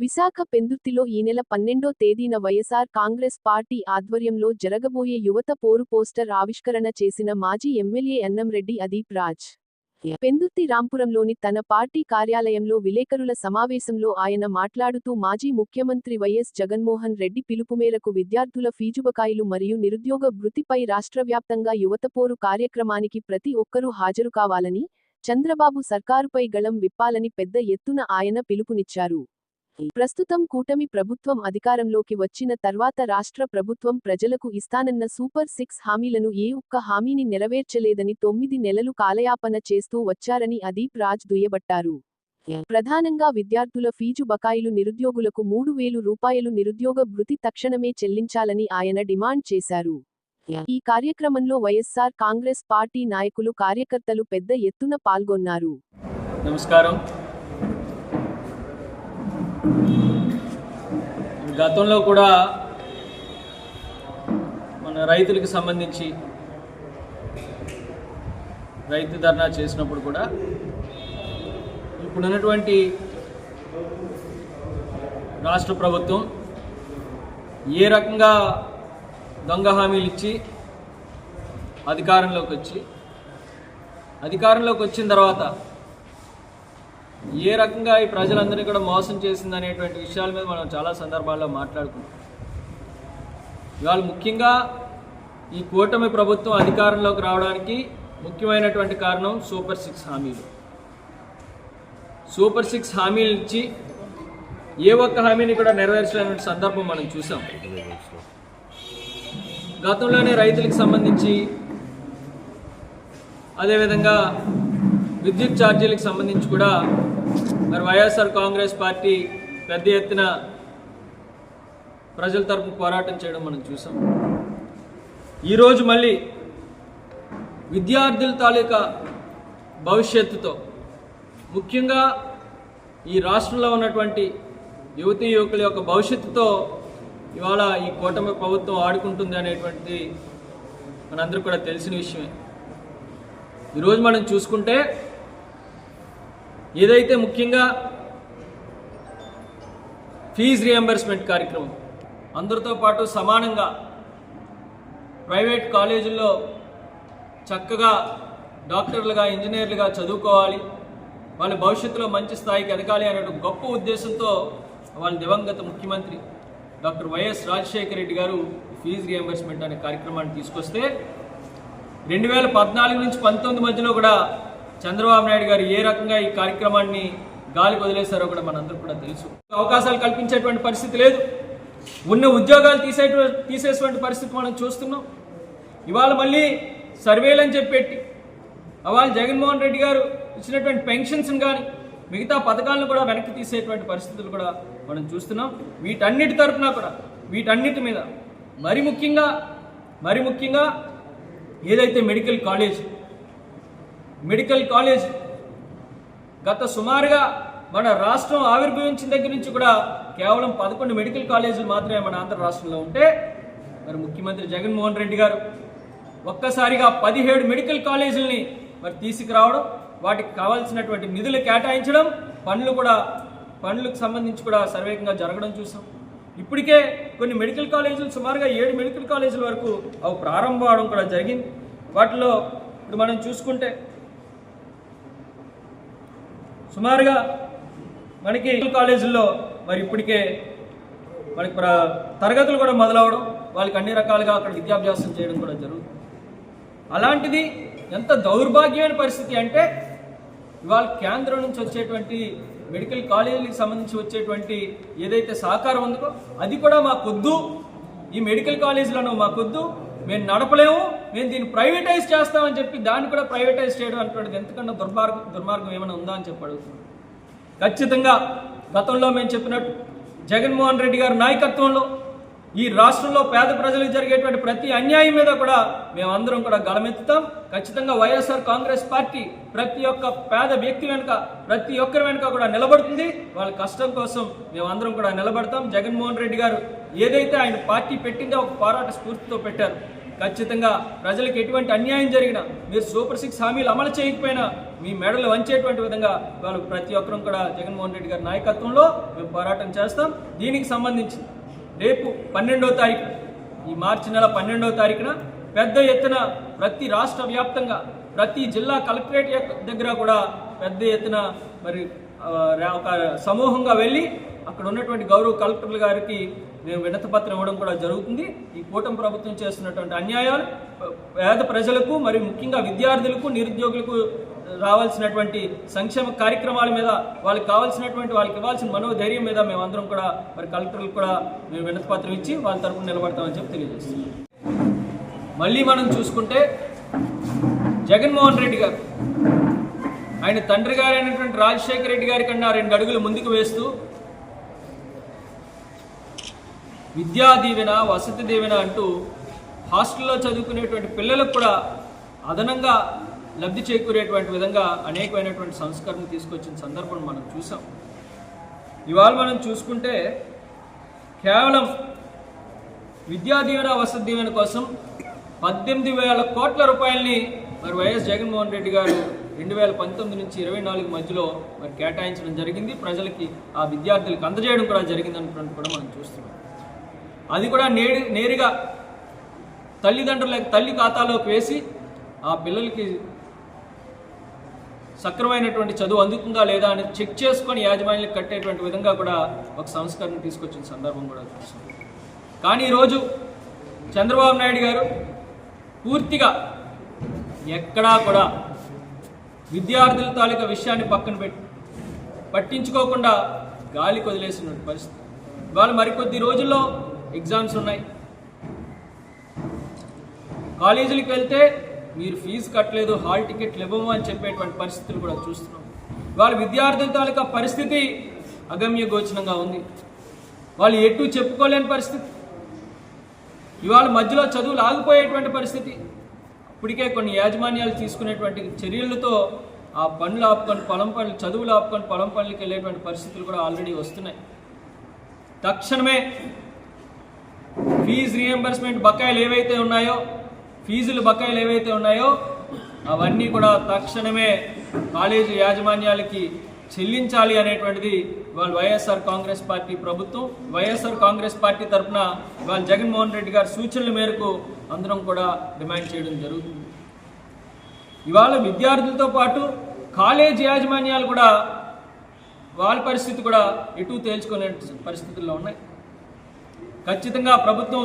విశాఖ పెందుర్తిలో ఈ నెల పన్నెండో తేదీన వైఎస్ఆర్ కాంగ్రెస్ పార్టీ ఆధ్వర్యంలో జరగబోయే యువత పోరు పోస్టర్ ఆవిష్కరణ చేసిన మాజీ ఎమ్మెల్యే అన్నంరెడ్డి అదీప్ రాజ్. పెందుర్తి రాంపురంలోని తన పార్టీ కార్యాలయంలో విలేకరుల సమావేశంలో ఆయన మాట్లాడుతూ మాజీ ముఖ్యమంత్రి వైఎస్ జగన్మోహన్ రెడ్డి పిలుపు మేరకు విద్యార్థుల ఫీజుబకాయిలు మరియు నిరుద్యోగ వృత్తిపై రాష్ట్రవ్యాప్తంగా యువత పోరు కార్యక్రమానికి ప్రతి ఒక్కరూ హాజరు కావాలని చంద్రబాబు సర్కారుపై గళం విప్పాలని పెద్ద ఎత్తున ఆయన పిలుపునిచ్చారు. ప్రస్తుతం కూటమి ప్రభుత్వం అధికారంలోకి వచ్చిన తర్వాత రాష్ట్ర ప్రభుత్వం ప్రజలకు ఇస్తానన్న సూపర్ సిక్స్ హామీలను ఏ ఒక్క హామీని నెరవేర్చలేదని తొమ్మిది నెలలు కాలయాపన చేస్తూ వచ్చారని అదీప్ రాజ్ దుయ్యబట్టారు. ప్రధానంగా విద్యార్థుల ఫీజు బకాయిలు నిరుద్యోగులకు మూడు వేలు రూపాయలు నిరుద్యోగ భృతి తక్షణమే చెల్లించాలని ఆయన డిమాండ్ చేశారు. ఈ కార్యక్రమంలో వైఎస్సార్ కాంగ్రెస్ పార్టీ నాయకులు కార్యకర్తలు పెద్ద ఎత్తున పాల్గొన్నారు. నమస్కారం. గతంలో కూడా మన రైతులకు సంబంధించి రైతు ధర్నా చేసినప్పుడు కూడా ఇప్పుడున్నటువంటి రాష్ట్ర ప్రభుత్వం ఏ రకంగా దొంగ హామీలు ఇచ్చి అధికారంలోకి వచ్చి అధికారంలోకి వచ్చిన తర్వాత ఏ రకంగా ఈ ప్రజలందరినీ కూడా మోసం చేసింది అనేటువంటి విషయాల మీద మనం చాలా సందర్భాల్లో మాట్లాడుకున్నాం. ఇవాళ ముఖ్యంగా ఈ కూటమి ప్రభుత్వం అధికారంలోకి రావడానికి ముఖ్యమైనటువంటి కారణం సూపర్ సిక్స్ హామీలు. సూపర్ సిక్స్ హామీలు ఇచ్చి ఏ ఒక్క హామీని కూడా నెరవేర్చలేని సందర్భం మనం చూసాం. గతంలోనే రైతులకు సంబంధించి అదేవిధంగా విద్యుత్ ఛార్జీలకు సంబంధించి కూడా మరి వైఎస్ఆర్ కాంగ్రెస్ పార్టీ పెద్ద ఎత్తున ప్రజల తరపున పోరాటం చేయడం మనం చూసాం. ఈరోజు మళ్ళీ విద్యార్థుల తాలూకా భవిష్యత్తుతో ముఖ్యంగా ఈ రాష్ట్రంలో ఉన్నటువంటి యువతీ యువకుల యొక్క భవిష్యత్తుతో ఇవాళ ఈ కూటమి ప్రభుత్వం ఆడుకుంటుంది అనేటువంటిది మనందరూ కూడా తెలిసిన విషయమే. ఈరోజు మనం చూసుకుంటే ఏదైతే ముఖ్యంగా ఫీజు రియంబర్స్మెంట్ కార్యక్రమం అందరితో పాటు సమానంగా ప్రైవేట్ కాలేజీల్లో చక్కగా డాక్టర్లుగా ఇంజనీర్లుగా చదువుకోవాలి వాళ్ళ భవిష్యత్తులో మంచి స్థాయికి ఎదగాలి అనే గొప్ప ఉద్దేశంతో వాళ్ళ దివంగత ముఖ్యమంత్రి డాక్టర్ వైఎస్ రాజశేఖర రెడ్డి గారు ఫీజు రియంబర్స్మెంట్ అనే కార్యక్రమాన్ని తీసుకొస్తే రెండు వేల పద్నాలుగు నుంచి పంతొమ్మిది మధ్యలో కూడా చంద్రబాబు నాయుడు గారు ఏ రకంగా ఈ కార్యక్రమాన్ని గాలి వదిలేశారో కూడా మనందరూ కూడా తెలుసు. అవకాశాలు కల్పించేటువంటి పరిస్థితి లేదు. ఉన్న ఉద్యోగాలు తీసే తీసేటువంటి పరిస్థితి మనం చూస్తున్నాం. ఇవాళ మళ్ళీ సర్వేలు అని చెప్పెట్టి అవాళ జగన్మోహన్ రెడ్డి గారు ఇచ్చినటువంటి పెన్షన్స్ని కానీ మిగతా పథకాలను కూడా వెనక్కి తీసేటువంటి పరిస్థితులు కూడా మనం చూస్తున్నాం. వీటన్నిటి తరఫున కూడా వీటన్నిటి మీద మరి ముఖ్యంగా మరి ముఖ్యంగా ఏదైతే మెడికల్ కాలేజ్ మెడికల్ కాలేజ్ గత సుమారుగా మన రాష్ట్రం ఆవిర్భవించిన దగ్గర నుంచి కూడా కేవలం పదకొండు మెడికల్ కాలేజీలు మాత్రమే మన ఆంధ్ర రాష్ట్రంలో ఉంటే మరి ముఖ్యమంత్రి జగన్మోహన్ రెడ్డి గారు ఒక్కసారిగా పదిహేడు మెడికల్ కాలేజీలని మరి తీసుకురావడం వాటికి కావాల్సినటువంటి నిధులు కేటాయించడం పనులు కూడా పనులకు సంబంధించి కూడా సర్వేగంగా జరగడం చూసాం. ఇప్పటికే కొన్ని మెడికల్ కాలేజీలు సుమారుగా ఏడు మెడికల్ కాలేజీల వరకు అవి ప్రారంభం అవడం కూడా జరిగింది. వాటిలో ఇప్పుడు మనం చూసుకుంటే సుమారుగా మనకి మెడికల్ కాలేజీల్లో మరి ఇప్పటికే మనకి ప్ర తరగతులు కూడా మొదలవడం వాళ్ళకి అన్ని రకాలుగా అక్కడ విద్యాభ్యాసం చేయడం కూడా జరుగుతుంది. అలాంటిది ఎంత దౌర్భాగ్యమైన పరిస్థితి అంటే ఇవాళ కేంద్రం నుంచి వచ్చేటువంటి మెడికల్ కాలేజీలకు సంబంధించి వచ్చేటువంటి ఏదైతే సహకారం ఉందో అది కూడా మాకొద్దు. ఈ మెడికల్ కాలేజీలను మాకొద్దు. మేము నడపలేము. మేము దీన్ని ప్రైవేటైజ్ చేస్తామని చెప్పి దాన్ని కూడా ప్రైవేటైజ్ చేయడం అటువంటిది ఎంతకన్నా దుర్మార్గం దుర్మార్గం ఏమైనా ఉందా అని చెప్పి అడుగుతున్నాం ఖచ్చితంగా గతంలో మేము చెప్పినట్టు జగన్మోహన్ రెడ్డి గారి నాయకత్వంలో ఈ రాష్ట్రంలో పేద ప్రజలకు జరిగేటువంటి ప్రతి అన్యాయం మీద కూడా మేమందరం కూడా గళమెత్తుతాం. ఖచ్చితంగా వైఎస్ఆర్ కాంగ్రెస్ పార్టీ ప్రతి ఒక్క పేద వ్యక్తి వెనుక ప్రతి ఒక్కరి వెనుక కూడా నిలబడుతుంది. వాళ్ళ కష్టం కోసం మేమందరం కూడా నిలబడతాం. జగన్మోహన్ రెడ్డి గారు ఏదైతే ఆయన పార్టీ పెట్టిందో ఒక పోరాట స్ఫూర్తితో పెట్టారు. ఖచ్చితంగా ప్రజలకు ఎటువంటి అన్యాయం జరిగినా మీరు సూపర్ సిక్స్ హామీలు అమలు చేయకపోయినా మీ మెడలు వంచేటువంటి విధంగా వాళ్ళు ప్రతి ఒక్కరూ కూడా జగన్మోహన్ రెడ్డి గారి నాయకత్వంలో మేము పోరాటం చేస్తాం. దీనికి సంబంధించి రేపు పన్నెండవ తారీఖు ఈ మార్చి నెల పన్నెండవ తారీఖున పెద్ద ఎత్తున ప్రతి రాష్ట్ర వ్యాప్తంగా ప్రతి జిల్లా కలెక్టరేట్ దగ్గర కూడా పెద్ద ఎత్తున మరి ఒక సమూహంగా వెళ్ళి అక్కడ ఉన్నటువంటి గౌరవ కలెక్టర్ల గారికి మేము వినతి పత్రం ఇవ్వడం కూడా జరుగుతుంది. ఈ కూటమి ప్రభుత్వం చేస్తున్నటువంటి అన్యాయాలు పేద ప్రజలకు మరి ముఖ్యంగా విద్యార్థులకు నిరుద్యోగులకు రావాల్సినటువంటి సంక్షేమ కార్యక్రమాల మీద వాళ్ళకి కావాల్సినటువంటి వాళ్ళకి ఇవ్వాల్సిన మనోధైర్యం మీద మేమందరం కూడా మరి కలెక్టర్లకు కూడా మేము వినతి పత్రం ఇచ్చి వాళ్ళ తరపున నిలబడతామని చెప్పి తెలియజేస్తున్నాం. మళ్ళీ మనం చూసుకుంటే జగన్మోహన్ రెడ్డి గారు ఆయన తండ్రి గారైనటువంటి రాజశేఖర రెడ్డి గారి కన్నా రెండు అడుగులు ముందుకు వేస్తూ విద్యా దీవెన వసతి దీవెన అంటూ హాస్టల్లో చదువుకునేటువంటి పిల్లలకు కూడా అదనంగా లబ్ధి చేకూరేటువంటి విధంగా అనేకమైనటువంటి సంస్కరణ తీసుకొచ్చిన సందర్భం మనం చూసాం. ఇవాళ మనం చూసుకుంటే కేవలం విద్యా దీవెన వసతి దీవెన కోసం పద్దెనిమిది వేల కోట్ల రూపాయల్ని మరి వైఎస్ జగన్మోహన్ రెడ్డి గారు రెండు వేల పంతొమ్మిది నుంచి ఇరవై నాలుగు మధ్యలో మరి కేటాయించడం జరిగింది. ప్రజలకి ఆ విద్యార్థులకు అందజేయడం కూడా జరిగింది కూడా మనం చూస్తున్నాం. అది కూడా నేడు నేరుగా తల్లిదండ్రుల తల్లి ఖాతాలోకి వేసి ఆ పిల్లలకి సక్రమైనటువంటి చదువు అందుతుందా లేదా అని చెక్ చేసుకొని యాజమాన్యాలకు కట్టేటువంటి విధంగా కూడా ఒక సంస్కరణ తీసుకొచ్చిన సందర్భం కూడా చూస్తాం కానీ ఈరోజు చంద్రబాబు నాయుడు గారు పూర్తిగా ఎక్కడా కూడా విద్యార్థుల తాలూకా విషయాన్ని పక్కన పెట్టి పట్టించుకోకుండా గాలి వదిలేసిన పరిస్థితి. ఇవాళ మరికొద్ది రోజుల్లో ఎగ్జామ్స్ ఉన్నాయి. కాలేజీలకు వెళ్తే మీరు ఫీజు కట్టలేదు హాల్ టికెట్లు ఇవ్వము అని చెప్పేటువంటి పరిస్థితులు కూడా చూస్తున్నాం. వాళ్ళ విద్యార్థుల తాలూకా పరిస్థితి అగమ్య గోచనంగా ఉంది. వాళ్ళు ఎటు చెప్పుకోలేని పరిస్థితి. ఇవాళ మధ్యలో చదువులు ఆగిపోయేటువంటి పరిస్థితి. ఇప్పటికే కొన్ని యాజమాన్యాలు తీసుకునేటువంటి చర్యలతో ఆ పనులు ఆపుకొని పొలం పనులు చదువులు ఆపుకొని పొలం పనులకు వెళ్ళేటువంటి పరిస్థితులు కూడా ఆల్రెడీ వస్తున్నాయి. తక్షణమే ఫీజు రియంబర్స్మెంట్ బకాయిలు ఏవైతే ఉన్నాయో ఫీజులు బకాయిలు ఏవైతే ఉన్నాయో అవన్నీ కూడా తక్షణమే కాలేజీ యాజమాన్యాలకి చెల్లించాలి అనేటువంటిది ఇవాళ వైఎస్ఆర్ కాంగ్రెస్ పార్టీ ప్రభుత్వం. వైఎస్ఆర్ కాంగ్రెస్ పార్టీ తరఫున ఇవాళ జగన్మోహన్ రెడ్డి గారి సూచనల మేరకు అందరం కూడా డిమాండ్ చేయడం జరుగుతుంది. ఇవాళ విద్యార్థులతో పాటు కాలేజీ యాజమాన్యాలు కూడా వాళ్ళ పరిస్థితి కూడా ఎటు తేల్చుకునే పరిస్థితుల్లో ఉన్నాయి. ఖచ్చితంగా ప్రభుత్వం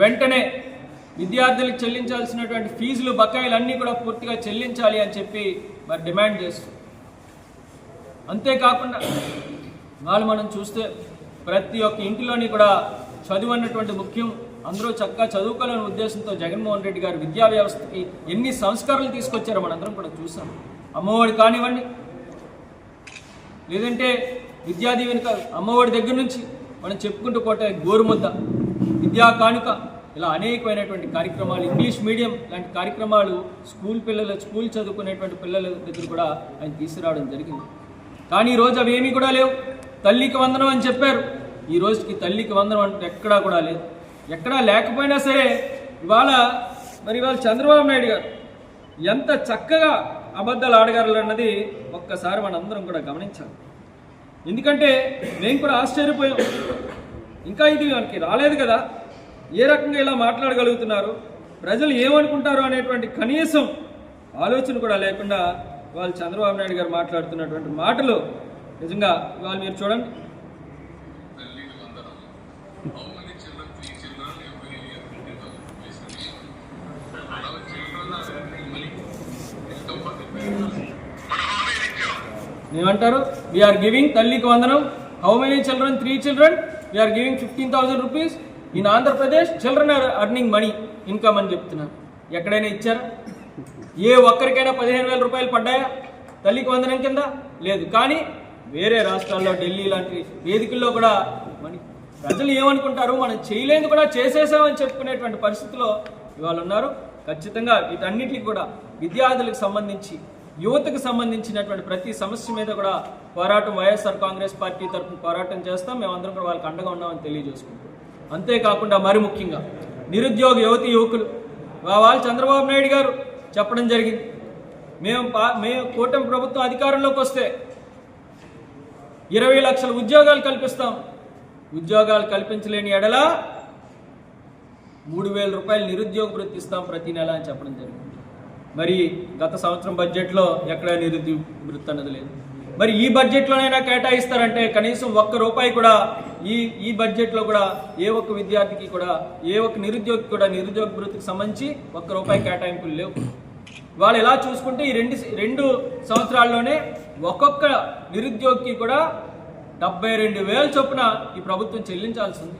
వెంటనే విద్యార్థులకు చెల్లించాల్సినటువంటి ఫీజులు బకాయిలు అన్నీ కూడా పూర్తిగా చెల్లించాలి అని చెప్పి మరి డిమాండ్ చేస్తుంది. అంతేకాకుండా వాళ్ళు మనం చూస్తే ప్రతి ఒక్క ఇంటిలోని కూడా చదువు అన్నటువంటి ముఖ్యం. అందరూ చక్కగా చదువుకోలేని ఉద్దేశంతో జగన్మోహన్ రెడ్డి గారు విద్యా వ్యవస్థకి ఎన్ని సంస్కరణలు తీసుకొచ్చారో మనందరం కూడా చూసాం. అమ్మఒడి కానివ్వండి లేదంటే విద్యా దీవెన అమ్మఒడి దగ్గర నుంచి మనం చెప్పుకుంటూ పోతే గోరుముద్ద విద్యా కానుక ఇలా అనేకమైనటువంటి కార్యక్రమాలు ఇంగ్లీష్ మీడియం లాంటి కార్యక్రమాలు స్కూల్ పిల్లలు స్కూల్ చదువుకునేటువంటి పిల్లల దగ్గర కూడా ఆయన తీసుకురావడం జరిగింది. కానీ ఈరోజు అవి ఏమీ కూడా లేవు. తల్లికి వందనం అని చెప్పారు. ఈ రోజుకి తల్లికి వందనం అంటే ఎక్కడా కూడా లేదు. ఎక్కడా లేకపోయినా సరే ఇవాళ మరి ఇవాళ చంద్రబాబు నాయుడు గారు ఎంత చక్కగా అబద్ధాలు ఆడగలరు అన్నది ఒక్కసారి మనందరం కూడా గమనించాలి. ఎందుకంటే మేము కూడా ఆశ్చర్యపోయాం. ఇంకా ఇది మనకి రాలేదు కదా. ఏ రకంగా ఇలా మాట్లాడగలుగుతున్నారు? ప్రజలు ఏమనుకుంటారు అనేటువంటి కనీసం ఆలోచన కూడా లేకుండా వాళ్ళు చంద్రబాబు నాయుడు గారు మాట్లాడుతున్నటువంటి మాటలు నిజంగా ఇవాళ మీరు చూడండి. ఏమంటారు? We're giving Talliki Vandanam how many children three children we're giving fifteen thousand rupees in Andhra Pradesh children are earning money income అని చెప్తున్నారు ఎక్కడైనా ఇచ్చారా? ఏ ఒక్కరికైనా పదిహేను వేల రూపాయలు పడ్డాయా? తల్లికి వందనం కింద? లేదు. కానీ వేరే రాష్ట్రాల్లో ఢిల్లీ లాంటి వేదికల్లో కూడా మన. ప్రజలు ఏమనుకుంటారు? మనం చేయలేదు కూడా చేసేసామని చెప్పుకునేటువంటి పరిస్థితిలో ఇవాళ ఉన్నారు. ఖచ్చితంగా వీటన్నిటికీ కూడా విద్యార్థులకు సంబంధించి యువతకు సంబంధించినటువంటి ప్రతి సమస్య మీద కూడా పోరాటం వైఎస్ఆర్ కాంగ్రెస్ పార్టీ తరఫున పోరాటం చేస్తాం. మేమందరం కూడా వాళ్ళకి అండగా ఉన్నామని తెలియజేసుకుంటాం అంతేకాకుండా మరి ముఖ్యంగా నిరుద్యోగ యువతి యువకులు వాళ్ళు చంద్రబాబు నాయుడు గారు చెప్పడం జరిగింది. మేము పా- మేము కూటమి ప్రభుత్వం అధికారంలోకి వస్తే ఇరవై లక్షల ఉద్యోగాలు కల్పిస్తాం. ఉద్యోగాలు కల్పించలేని ఎడల మూడు వేల రూపాయలు నిరుద్యోగ వృత్తి ఇస్తాం ప్రతి నెల అని చెప్పడం జరిగింది. మరి గత సంవత్సరం బడ్జెట్లో ఎక్కడా నిరుద్యోగ వృత్తి అన్నది లేదు. మరి ఈ బడ్జెట్లోనైనా కేటాయిస్తారంటే కనీసం ఒక్క రూపాయి కూడా ఈ ఈ బడ్జెట్లో కూడా ఏ ఒక్క విద్యార్థికి కూడా ఏ ఒక్క నిరుద్యోగికి కూడా నిరుద్యోగ భృతికి సంబంధించి ఒక్క రూపాయి కేటాయింపులు లేవు. వాళ్ళు ఎలా చూసుకుంటే ఈ రెండు రెండు సంవత్సరాల్లోనే ఒక్కొక్క నిరుద్యోగికి కూడా డెబ్బై రెండు వేల చొప్పున ఈ ప్రభుత్వం చెల్లించాల్సింది